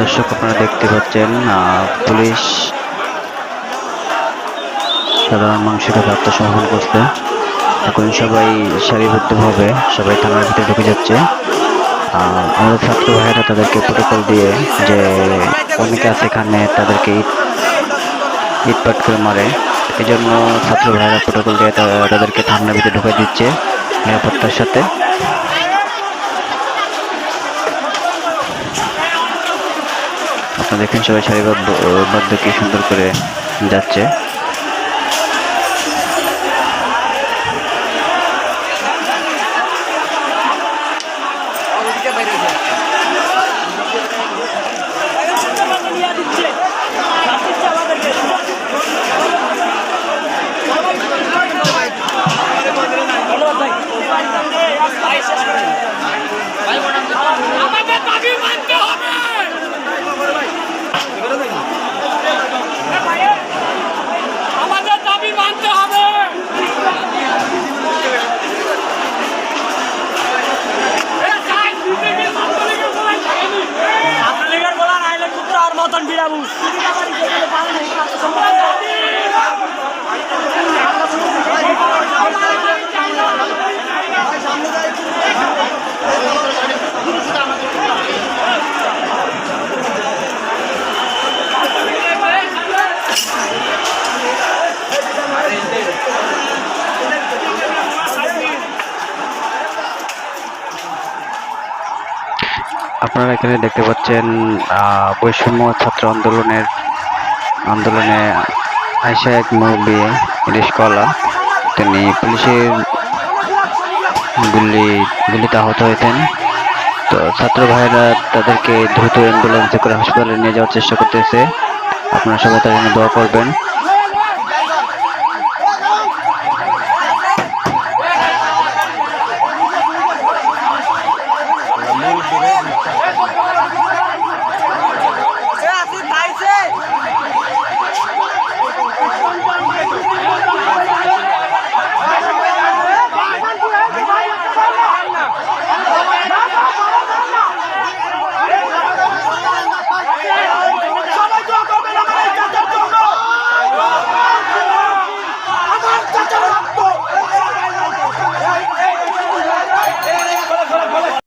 দর্শক আপনারা দেখতে পাচ্ছেন পুলিশ সাধারণ মানুষের কাছে আত্মসমর্পণ করছে। এখন সবাই সারিবদ্ধভাবে সবাই থানার ভিতরে ঢুকে যাচ্ছে। আমাদের ছাত্র ভাইয়েরা তাদেরকে প্রোটোকল দিয়ে যে অনেকে আছে এখানে তাদেরকে ইট ইটপাট করে মারে। এই জন্য ছাত্র ভাইয়েরা প্রোটোকল দিয়ে তাদেরকে থানার ভিতরে ঢুকে দিচ্ছে নিরাপত্তার সাথে। আপনারা দেখেন সবাই সারিবদ্ধ বদ্ধ কি সুন্দর করে যাচ্ছে। আমাদের দাবি মানতে আপনারা এখানে দেখতে পাচ্ছেন বৈষম্য ছাত্র আন্দোলনের, আন্দোলনে আয়সা এক মুরব্বী রিস্কওয়ালা তিনি পুলিশের গুলি, গুলিতে আহত হয়েছেন। তো ছাত্র ভাইয়েরা তাদেরকে দ্রুত অ্যাম্বুলেন্সে করে হাসপাতালে নিয়ে যাওয়ার চেষ্টা করতেছে। আপনারা সবাই জন্য দোয়া করবেন।